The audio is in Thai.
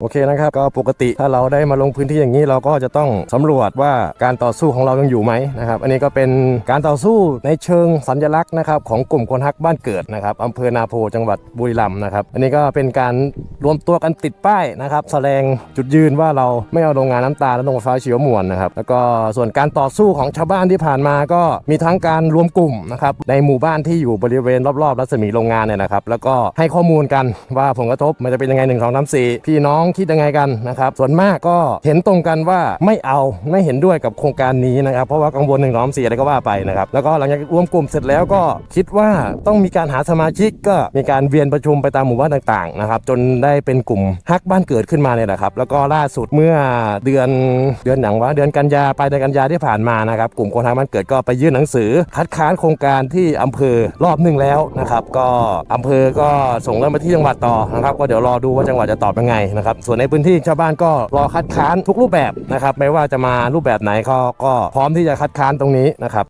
โอเคนะครับก็ปกติถ้าเราได้มาลงพื้นที่อย่างนี้เราก็จะต้องสำรวจว่าการต่อสู้ของเรายังอยู่ไหมนะครับอันนี้ก็เป็นการต่อสู้ในเชิงสัญลักษณ์นะครับของกลุ่มคนฮักบ้านเกิดนะครับอำเภอนาโพจังหวัดบุรีรัมย์นะครับอันนี้ก็เป็นการรวมตัวกันติดป้ายนะครับแสดงจุดยืนว่าเราไม่เอาโรงงานน้ำตาลและโรงไฟฟ้าชีวมวลนะครับแล้วก็ส่วนการต่อสู้ของชาวบ้านที่ผ่านมาก็มีทั้งการรวมกลุ่มนะครับในหมู่บ้านที่อยู่บริเวณรอบๆรัศมีโรงงานเนี่ยนะครับแล้วก็ให้ข้อมูลกันว่าผลกระทบมันจะเป็นยังไงหนึ่งสองสามสี่พี่น้องคิดยังไงกันนะครับส่วนมากก็เห็นตรงกันว่าไม่เอาไม่เห็นด้วยกับโครงการนี้นะครับเพราะว่ากังวลหนึ่งสองสามสี่อะไรก็ว่าไปนะครับแล้วก็หลังจากรวมกลุ่มเสร็จแล้วก็คิดว่าต้องมีการหาสมาชิกก็มีการเวียนประชุมไปตามหมู่บ้านต่างๆนะครับจนได้เป็นกลุ่มฮักบ้านเกิดขึ้นมาเนี่ยนะครับแล้วก็ล่าสุดเมื่อเดือนเดือนหนังวะเดือนกันยาไปเดือนกันยาที่ผ่านมานะครับกลุ่มคนฮักบ้านเกิดก็ไปยื่นหนังสือ คัดค้านโครงการที่อำเภอรอบหนึ่งแล้วนะครับก็อำเภอก็ส่งเรื่องไปที่จังหวัดต่อนะครับก็เดี๋ยวรอดูว่าจังหวัดจะตอบยังไงนะครับส่วนในพื้นที่ชาวบ้านก็รอคัดค้านทุกรูปแบบนะครับ ไม่ว่าจะมารูปแบบไหนเขาก็พร้อมที่จะคัดค้านตรงนี้นะครับ